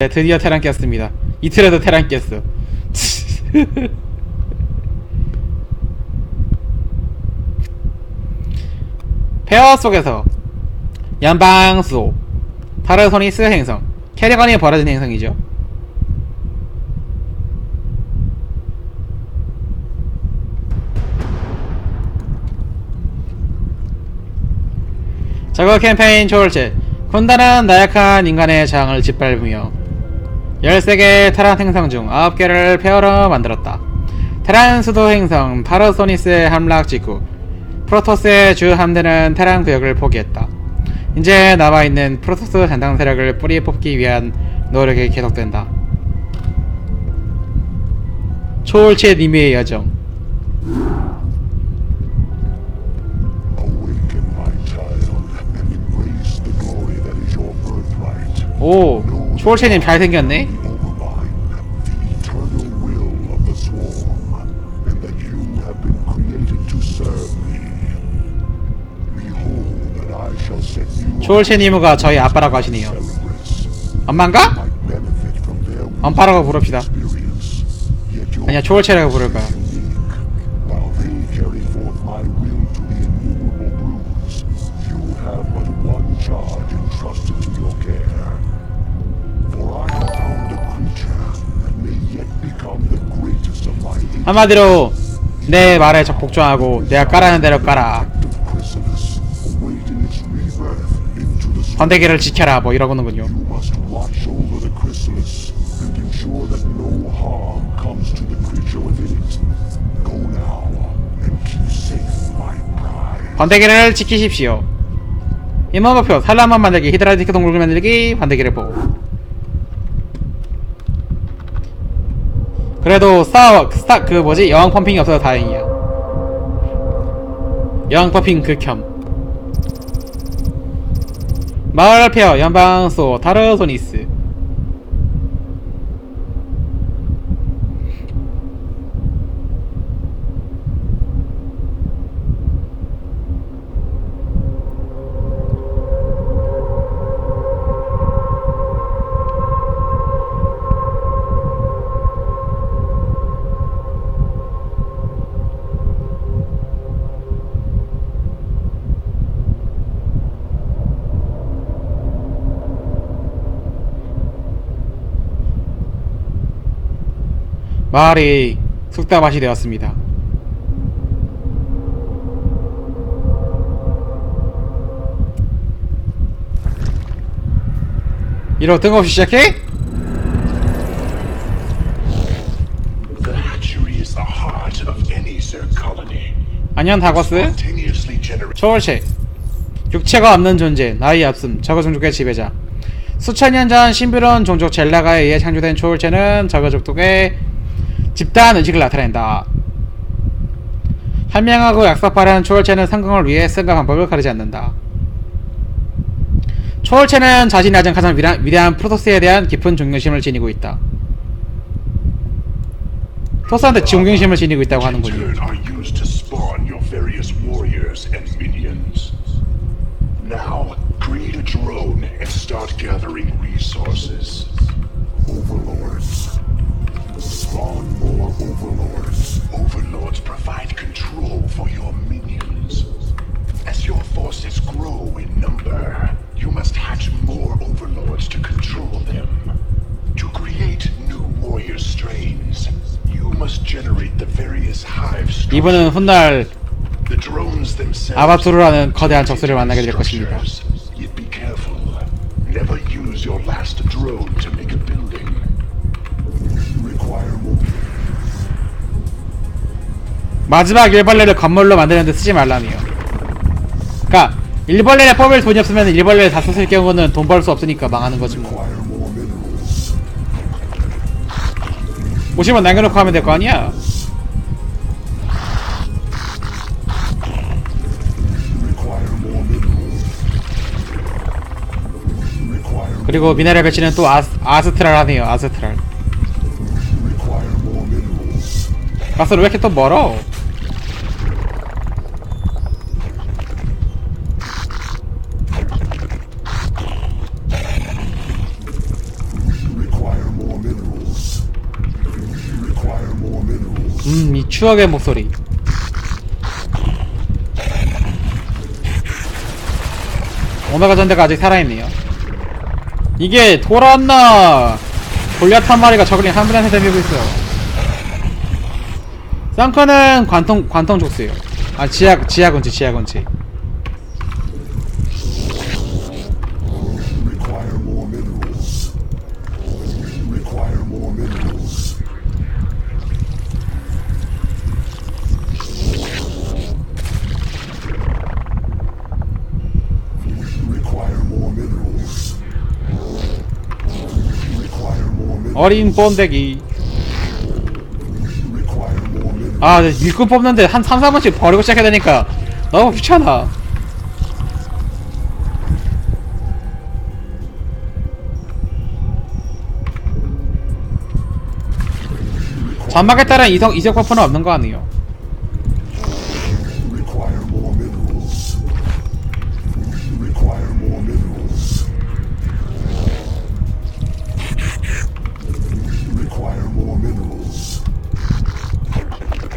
네, 드디어 테란 깼습니다. 이틀에도 테란 깼어. 페어 속에서 연방수 타르소니스 행성 캐리건이 벌어진 행성이죠. 저거 캠페인 초월제 군단은 나약한 인간의 저항을 짓밟으며 13개의 테란 행성 중 9개를 페어로 만들었다. 테란 수도 행성 파르소니스의 함락 직후 프로토스의 주 함대는 테란 구역을 포기했다. 이제 남아있는 프로토스 전당 세력을 뿌리 뽑기 위한 노력이 계속된다. 초월체 님의 여정. 오 초월체님 잘생겼네 초월체님가 저희 아빠라고 하시네요 엄마인가? 엄빠라고 부릅시다 아니야 초월체라고 부를까요 한마디로 내 말에 적 복종하고 내가 까라는 대로 까라. 번데기를 지켜라 뭐 이러고는군요. 번데기를 지키십시오 임무 목표 산란만 만들기 히드라디크 동굴 만들기 번데기를 보고 그래도 스타 스타 그 뭐지? 여왕 펌핑이 없어서 다행이야. 여왕 펌핑 극혐 마을 페어 연방소 타르소니스 마을이 쑥다밭이 되었습니다. 이로 뜬금없이 시작해? 안녕 다거스. 초월체. 육체가 없는 존재 나의 없음. 저거 종족의 지배자. 수천 년 전 신비로운 종족 젤라가에 의해 창조된 초월체는 저거 종족의 집단 의식을 나타낸다 한명하고 약삭빠른 초월체는 성공을 위해 쓴과 방법을 가리지 않는다 초월체는 자신이 가진 가장 위대한, 위대한 프로토스에 대한 깊은 존경심을 지니고 있다 토스한테 존경심을 지니고 있다고 하는군요. Spawn more overlords. Overlords provide control for your minions. As your forces grow in number, you must hatch more overlords to control them. To create new warrior strains, you must generate the various hive 이분은 structures. 훗날 The drones themselves 아바투르라는 거대한 적수를 만나게 될 것입니다. structures. Yet be careful. Never use your last drone to make a building. 마지막 일벌레를 건물로 만드는데 쓰지 말라네요. 그니까 일벌레를 뽑을 돈이 없으면 일벌레를 다 썼을 경우는 돈 벌 수 없으니까 망하는 거지 뭐. Require more minerals. 50원 남겨놓고 하면 될 거 아니야? 그리고 미네랄 배치는 또 아스, 아스트랄 하네요. 아스트랄. 가스를 왜 이렇게 또 멀어? 음, 이 추억의 목소리. 오나가 전대가 아직 살아있네요. 이게 돌았나 골리앗 한 마리가 저글링 한 분한테 데리고 있어요. 쌍커는 관통 관통 족수예요. 아 지하 지하 건치 지하 minerals. 어린 번데기. 아, 네, 일꾼 뽑는데 한 3, 4번씩 버리고 시작해야 되니까 너무 귀찮아. 잔막에 따른 이석, 이석 버프는 없는 거 아니에요.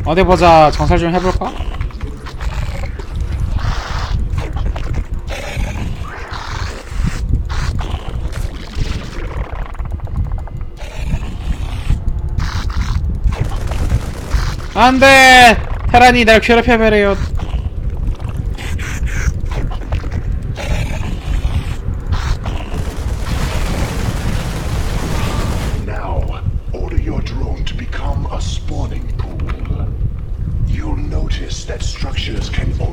어디 보자. 정찰 좀 해볼까? 안돼! 테란이 날 괴롭혀버려요.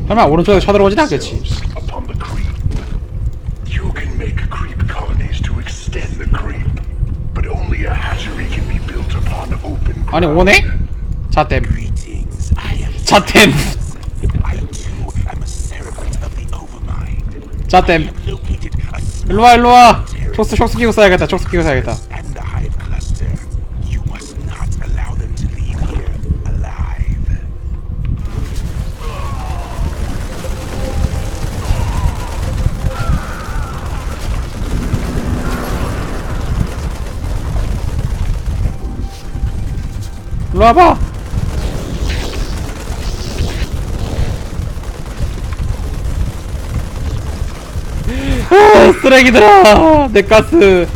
설마 오른쪽에 쳐들어오진 않겠지? 아니. 오네? Located a small 일로와 일로와. 촉수 촉수 끼고 써야겠다. 촉수 끼고 써야겠다. 일로 와봐. 아, 쓰레기들아, 내 가스.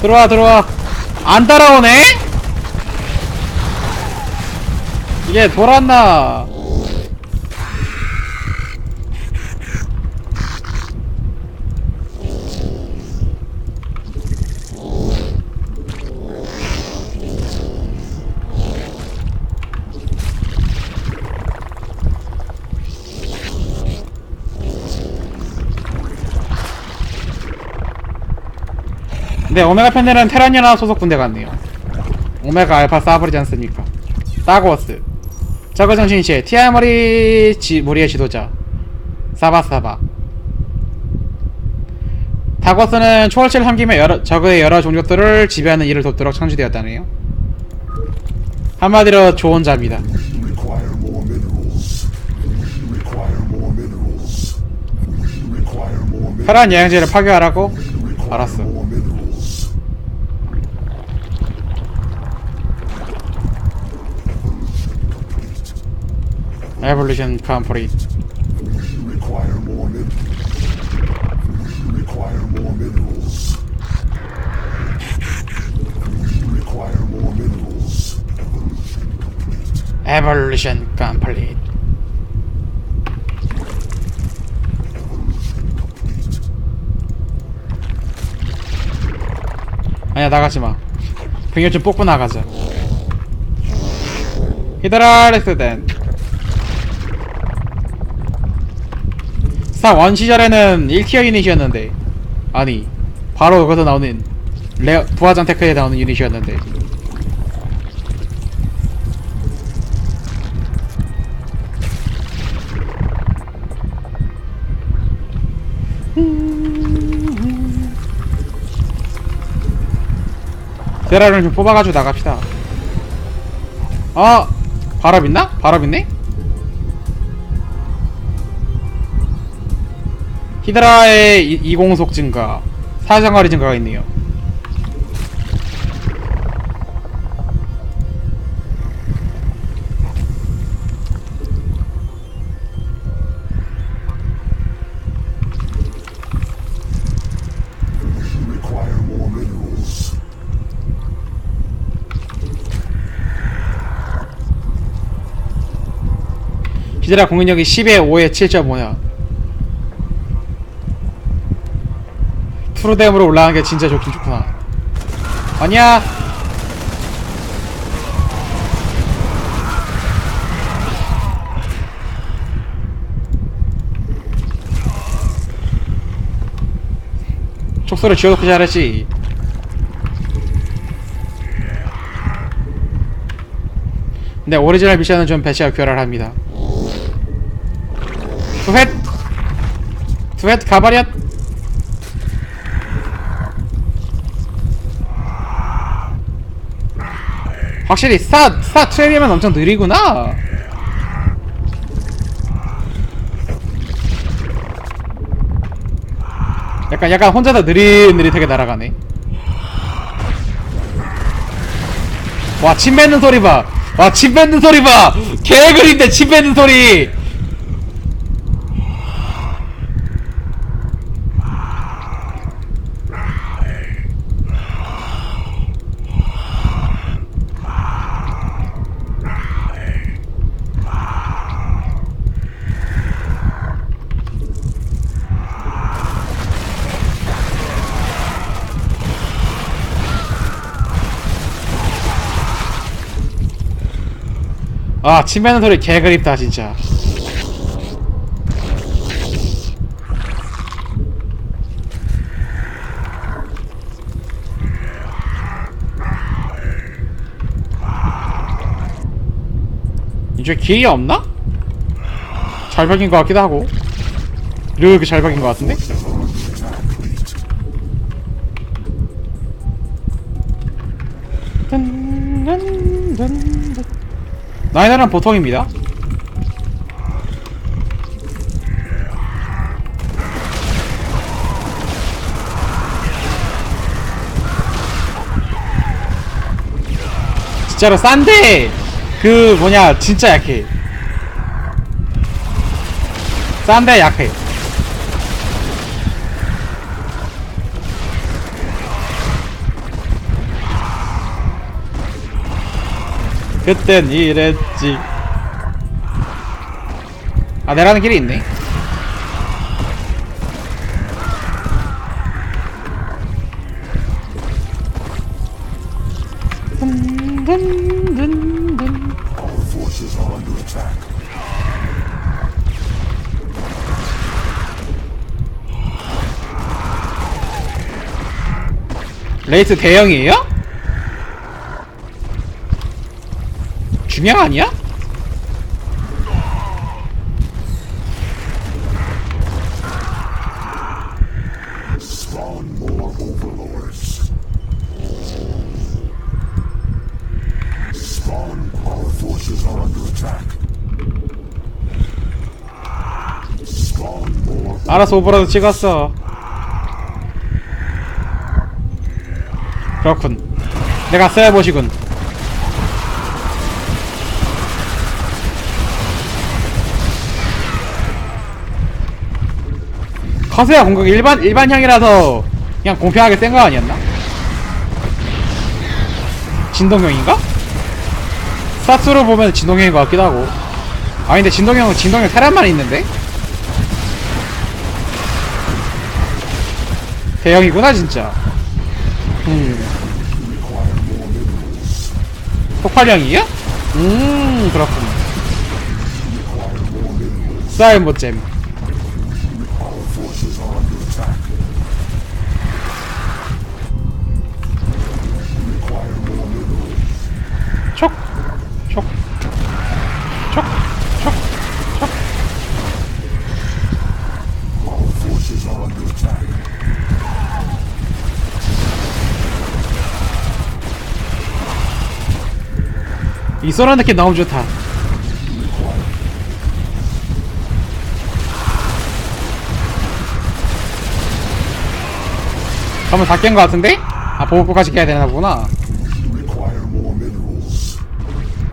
들어와, 들어와. 안 따라오네? 이게 돌았나? 근데 오메가 편들은 테라니나 소속 군대 같네요. 오메가 알파 싸버리지 않습니까? 따고스 저거 정신시에 티아머리 지, 무리의 지도자 사바사바 다고스는 초월체를 삼기며 여러, 적의 여러 종족들을 지배하는 일을 돕도록 창조되었다네요. 한마디로 좋은 자입니다. 테란 여행지를 파괴하라고? 알았어. more minerals. 에볼루션 컴플릿 Require more minerals. Require more minerals. Require more minerals. 에볼루션 컴플릿 아니야 나가지마 병력 좀 뽑고 나가자 히드라 렉스덴 스타 원 시절에는 1티어 유닛이었는데 아니 바로 거기서 나오는 레어 부하장 테크에 나오는 유닛이었는데 세라를 좀 뽑아가지고 나갑시다. 아, 바람 있나? 바람 있네? 히드라의 이공속 증가, 사장거리 증가가 있네요. 히드라 공격력이 10에 5에 7.5야. 프로뎀으로 올라가는 게 진짜 좋긴 좋구나 아니야! 촉소를 지워놓고 잘했지. 근데 오리지널 미션은 좀 배치가 괴랄합니다. 투헷 투헷 가버렸 확실히 스타 스타 트레이면 엄청 느리구나. 약간 약간 혼자서 느릿느릿하게 날아가네. 와침 뱉는 소리 봐와침 뱉는 소리 봐. 개그린데 침 뱉는 소리 아, 침 뱉는 소리 개 그립다, 진짜. 이제 길이 없나? 잘 박인 것 같기도 하고. 이렇게 잘 박인 것 같은데? 든, 든, 든, 든. 나이나는 보통입니다. 진짜로 싼데 그 뭐냐 진짜 약해. 싼데 약해. 그땐 이랬지. 아, 내라는 길이 있네. 레이스 대형이에요? 중량 아니야? 알아서 오버라도 찍었어. 그렇군. 내가 써야 보시군. 커세야 공격 일반 일반형이라서 그냥 공평하게 센 거 아니었나? 진동형인가? 스타스로 보면 진동형인 것 같기도 하고. 아 근데 진동형은 진동형 테란만 있는데? 대형이구나 진짜. 음. 폭발형이야? 음 그렇군. 쌀 못잼. 이 느낌 너무 좋다. 그러면 다깬 거 같은데? 아 보호구까지 깨야 되나 보구나.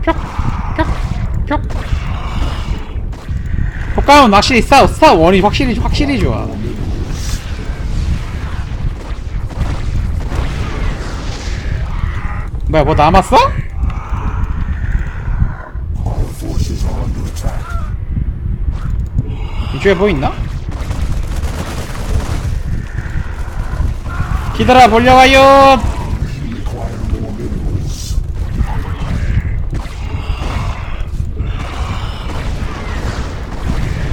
뿅, 뿅, 뿅. 효과음은 확실히 스타, 스타 원이 확실히 확실히 좋아. 뭐야 뭐 남았어? 이쪽에 뭐 있나? 기다려 몰려와요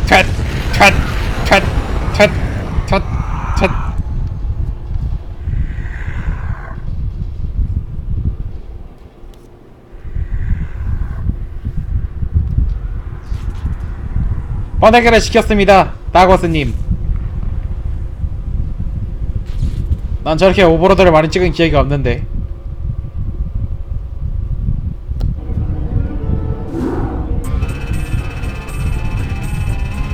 탓탓탓탓탓탓 번외결을 시켰습니다. 다거스님. 난 저렇게 오버로드를 많이 찍은 기억이 없는데